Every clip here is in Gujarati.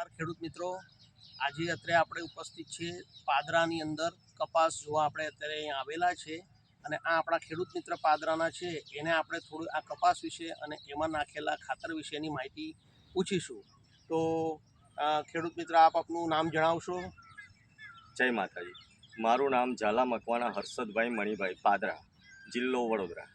નમસ્કાર ખેડૂત મિત્રો. આજે અત્યારે આપણે ઉપસ્થિત છીએ પાદરાની અંદર કપાસ જોવા આપણે અત્યારે અહીંયા આવેલા છે અને આ આપણા ખેડૂત મિત્ર પાદરાના છે. એને આપણે થોડું આ કપાસ વિશે અને એમાં નાખેલા ખાતર વિશેની માહિતી પૂછીશું. તો ખેડૂત મિત્ર આપ આપનું નામ જણાવશો? જય માતાજી. મારું નામ ઝાલા મકવાણા હર્ષદભાઈ મણિભાઈ પાદરા જિલ્લો વડોદરા.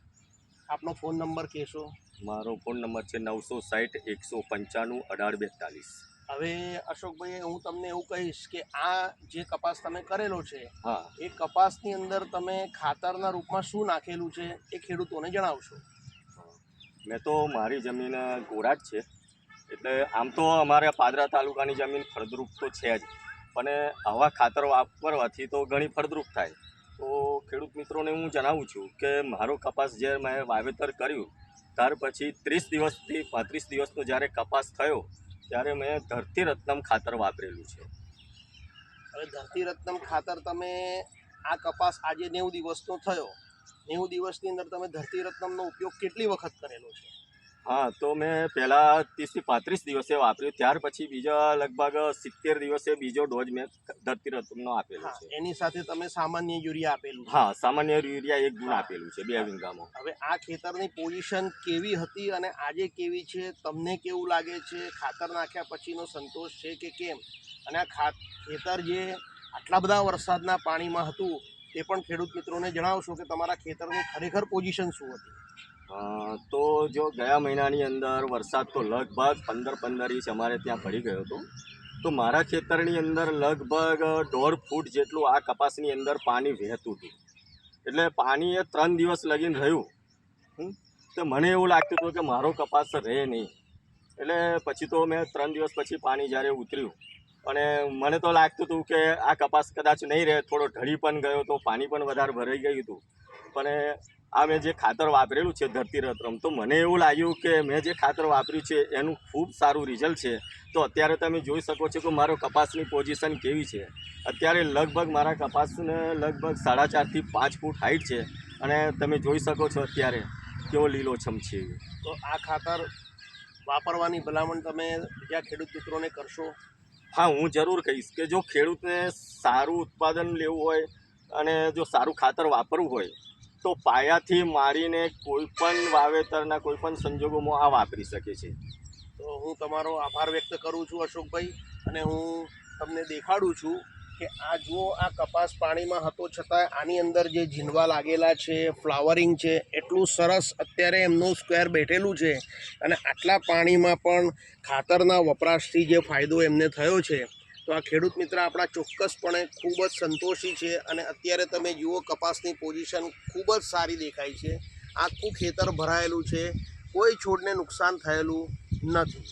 આપનો ફોન નંબર કહેશો? મારો ફોન નંબર છે નવસો સાઠ એકસો પંચાણું અઢાર બેતાલીસ. હવે અશોકભાઈ હું તમને એવું કહીશ કે આ જે કપાસ તમે કરેલો છે હા. એ કપાસની અંદર તમે ખાતરના રૂપમાં શું નાખેલું છે એ ખેડૂતોને જણાવશો. મેં તો મારી જમીન ગોરાટ છે. એટલે આમ તો અમારે પાદરા તાલુકાની જમીન ફળદ્રુપ તો છે જ. પણ આવા ખાતર વાપરવાથી તો ઘણી ફળદ્રુપ થાય. તો ખેડૂત મિત્રોને હું જણાવું છું કે મારો કપાસ જે મેં વાવેતર કર્યું ત્યાર પછી ત્રીસ દિવસથી પાંત્રીસ દિવસનો જ્યારે કપાસ થયો ત્યારે મેં ધરતી રત્નમ ખાતર વાપરેલું છે. હવે ધરતી રત્નમ ખાતર તમે આ કપાસ આજે નેવું દિવસનો થયો. નેવું દિવસની અંદર તમે ધરતી રત્નમનો ઉપયોગ કેટલી વખત કરેલો છે? હા તો મેં પહેલાં ત્રીસથી પાંત્રીસ દિવસે વાપર્યું. ત્યાર પછી બીજા લગભગ સિત્તેર દિવસે બીજો ડોઝ મેં ધરતી રત્નનો આપેલો છે. એની સાથે તમે સામાન્ય યુરિયા આપેલું હા સામાન્ય યુરિયા એક ગુણ આપેલું છે બે વીંગામાં હવે આ ખેતરની પોઝિશન કેવી હતી અને આજે કેવી છે? તમને કેવું લાગે છે? ખાતર નાખ્યા પછીનો સંતોષ છે કે કેમ? અને આ ખા ખેતર જે આટલા બધા વરસાદના પાણીમાં હતું તે પણ ખેડૂત મિત્રોને જણાવશો કે તમારા ખેતરની ખરેખર પોઝિશન શું હતી? તો જો ગયા મહિનાની અંદર વરસાદ તો લગભગ પંદર પંદર ઇંચ અમારે ત્યાં પડી ગયો હતો. તો મારા ખેતરની અંદર લગભગ દોઢ ફૂટ જેટલું આ કપાસની અંદર પાણી વહેતું હતું. એટલે પાણી એ ત્રણ દિવસ લગીને રહ્યું. તો મને એવું લાગતું હતું કે મારો કપાસ રહે નહીં. એટલે પછી તો મેં ત્રણ દિવસ પછી પાણી જ્યારે ઉતર્યું. અને મને તો લાગતું હતું કે આ કપાસ કદાચ નહીં રહે, થોડો ઢળી પણ ગયો તો પાણી પણ વધારે ભરાઈ ગયું હતું. પણ આ મેં જે ખાતર વાપરેલું છે ધરતી રત્નમ તો મને એવું લાગ્યું કે મેં જે ખાતર વાપર્યું છે એનું ખૂબ સારું રિઝલ્ટ છે. તો અત્યારે તમે જોઈ શકો છો કે મારો કપાસની પોઝિશન કેવી છે. અત્યારે લગભગ મારા કપાસને લગભગ સાડા ચારથી પાંચ ફૂટ હાઈટ છે અને તમે જોઈ શકો છો અત્યારે કેવો લીલોછમ છે. તો આ ખાતર વાપરવાની ભલામણ તમે બીજા ખેડૂત મિત્રોને કરશો? હા હું જરૂર કહીશ કે જો ખેડૂતને સારું ઉત્પાદન લેવું હોય અને જો સારું ખાતર વાપરવું હોય તો પાયાથી મારીને કોઈ પણ વાવેતરના કોઈ પણ સંજોગોમાં આ વાપરી શકે છે. તો હું તમારો આભાર વ્યક્ત કરું છું અશોકભાઈ, અને હું તમને દેખાડું છું કે આ જુઓ, આ કપાસ પાણીમાં હતો છતાં આની અંદર જે ઝીંડવા લાગેલા છે, ફ્લાવરિંગ છે, એટલું સરસ અત્યારે એમનું સ્ક્વેર બેઠેલું છે. અને આટલા પાણીમાં પણ ખાતરના વપરાશથી જે ફાયદો એમને થયો છે. તો આ ખેડૂત મિત્ર આપણા ચોક્કસપણે ખૂબ જ સંતોષી છે અને અત્યારે તમે જુઓ કપાસની પોઝિશન ખૂબ જ સારી દેખાય છે. આખું ખેતર ભરાયેલું છે. કોઈ છોડને નુકસાન થયેલું નથી.